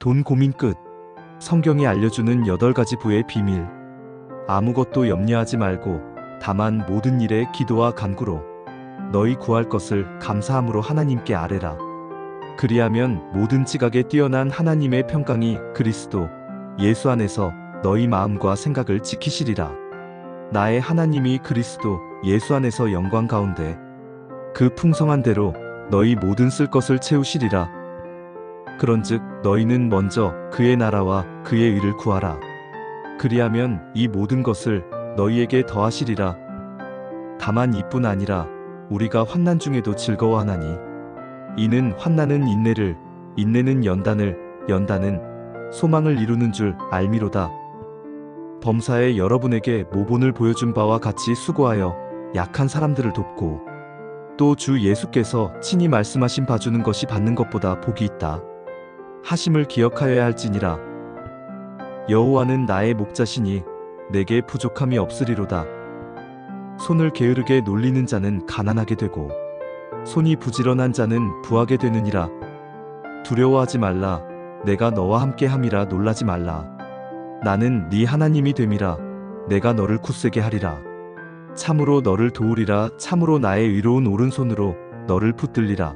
돈 고민 끝. 성경이 알려주는 여덟 가지 부의 비밀. 아무것도 염려하지 말고 다만 모든 일에 기도와 간구로 너희 구할 것을 감사함으로 하나님께 아뢰라. 그리하면 모든 지각에 뛰어난 하나님의 평강이 그리스도 예수 안에서 너희 마음과 생각을 지키시리라. 나의 하나님이 그리스도 예수 안에서 영광 가운데 그 풍성한 대로 너희 모든 쓸 것을 채우시리라. 그런즉 너희는 먼저 그의 나라와 그의 의를 구하라. 그리하면 이 모든 것을 너희에게 더하시리라. 다만 이뿐 아니라 우리가 환난 중에도 즐거워하나니 이는 환난은 인내를 인내는 연단을 연단은 소망을 이루는 줄 알미로다. 범사에 여러분에게 모본을 보여준 바와 같이 수고하여 약한 사람들을 돕고 또 주 예수께서 친히 말씀하신 봐주는 것이 받는 것보다 복이 있다. 하심을 기억하여야 할지니라. 여호와는 나의 목자시니 내게 부족함이 없으리로다. 손을 게으르게 놀리는 자는 가난하게 되고 손이 부지런한 자는 부하게 되느니라. 두려워하지 말라. 내가 너와 함께 함이라 놀라지 말라. 나는 네 하나님이 됨이라. 내가 너를 굳세게 하리라. 참으로 너를 도우리라. 참으로 나의 의로운 오른손으로 너를 붙들리라.